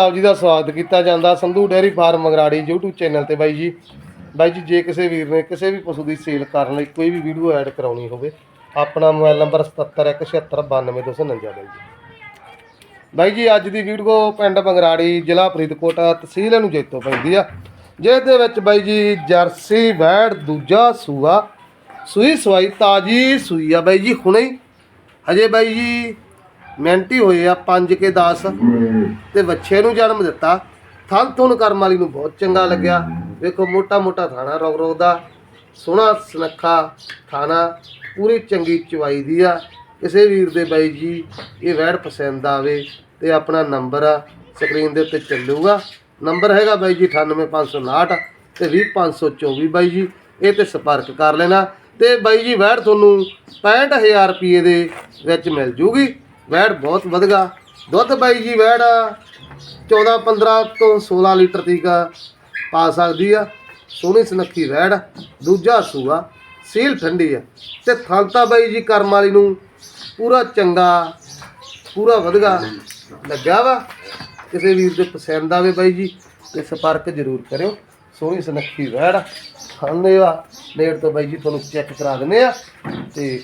ਆਪ ਜੀ ਦਾ ਸਵਾਗਤ ਕੀਤਾ ਜਾਂਦਾ Sandhu dairy farm Mangrari YouTube channel ਤੇ ਬਾਈ ਜੀ। ਬਾਈ ਜੀ, ਜੇ ਕਿਸੇ ਵੀਰ ਨੇ ਕਿਸੇ ਵੀ ਪਸ਼ੂ ਦੀ ਸੇਲ ਕਰਨ ਲਈ ਕੋਈ ਵੀ ਵੀਡੀਓ ਐਡ ਕਰਾਉਣੀ ਹੋਵੇ, ਆਪਣਾ ਮੋਬਾਈਲ ਨੰਬਰ 7717929249 ਬਾਈ ਜੀ। ਬਾਈ ਜੀ, ਅੱਜ ਦੀ ਵੀਡੀਓ ਪਿੰਡ ਮੰਗਰਾੜੀ ਜ਼ਿਲ੍ਹਾ ਫਰੀਦਕੋਟ ਤਹਿਸੀਲ ਨੂੰ ਜੇਤੋ ਪੈਂਦੀ ਆ। ਜਿਸ ਦੇ ਵਿੱਚ ਬਾਈ ਜੀ, ਜਰਸੀ, ਵੈੜ, ਦੂਜਾ ਸੂਆ, ਸੂਈ ਸਵਾਈ, ਤਾਜੀ ਸੂਈ ਆ ਬਾਈ ਜੀ ਹੁਣੇ। ਹਜੇ ਬਾਈ ਜੀ ਮਿਹਨਤੀ ਹੋਏ ਆ 5 ਕੇ 10 ਤੇ ਬੱਚੇ ਨੂੰ ਜਨਮ ਦਿੱਤਾ। ਥਣ ਥੁਣ ਕਰਮ ਵਾਲੀ ਨੂੰ ਬਹੁਤ ਚੰਗਾ ਲੱਗਿਆ। ਵੇਖੋ ਮੋਟਾ ਮੋਟਾ ਥਾਣਾ ਰੋਗ ਰੋਗ ਦਾ। ਸੋਹਣਾ ਸੁਨੱਖਾ ਥਾਣਾ, ਪੂਰੀ ਚੰਗੀ ਚਵਾਈ ਦੀ ਆ। ਕਿਸੇ ਵੀਰ ਦੇ ਬਾਈ ਜੀ, ਇਹ ਵੈੜ ਪਸੰਦ ਆਵੇ ਤੇ ਆਪਣਾ ਨੰਬਰ ਆ, ਸਕਰੀਨ ਦੇ ਉੱਤੇ ਚੱਲੂਗਾ। ਨੰਬਰ ਹੈਗਾ ਬਾਈ ਜੀ 98559 ਤੇ 20524 ਬਾਈ ਜੀ, ਇਹ ਤੇ ਸੰਪਰਕ ਕਰ ਲੈਣਾ। ਤੇ ਬਾਈ ਜੀ ਵੈੜ ਤੁਹਾਨੂੰ 65000 ਰੁਪਏ ਦੇ ਵਿੱਚ ਮਿਲ ਜੂਗੀ। ਵੈੜ ਬਹੁਤ ਵਧਗਾ। ਦੁੱਧ ਬਾਈ ਜੀ ਵੈੜ 14 15 ਤੋਂ 16 ਲੀਟਰ ਤੀਕ ਪਾ ਸਕਦੀ ਆ। ਸੋਹਣੀ ਸੁਨੱਖੀ ਵੈੜ, ਦੂਜਾ ਸੂਆ, ਸੀਲ ਠੰਡੀ ਆ। ਤੇ ਥਾਂਤਾ ਬਾਈ ਜੀ ਕਰਮ ਵਾਲੀ ਨੂੰ ਪੂਰਾ ਚੰਗਾ, ਪੂਰਾ ਵਧਗਾ ਲੱਗਿਆ ਵਾ। ਕਿਸੇ ਵੀਰ ਦੇ ਪਸੰਦ ਆਵੇ ਬਾਈ ਜੀ ਤੇ ਸੰਪਰਕ ਜ਼ਰੂਰ ਕਰਿਓ। ਸੋਹਣੀ ਸੁਨੱਖੀ ਵੈੜ ਖਾਂਦੇ ਆ ਨੇੜ ਤੋਂ ਬਾਈ ਜੀ ਤੁਹਾਨੂੰ ਚੈੱਕ ਕਰਾ ਦਿੰਦੇ ਆ। ਤੇ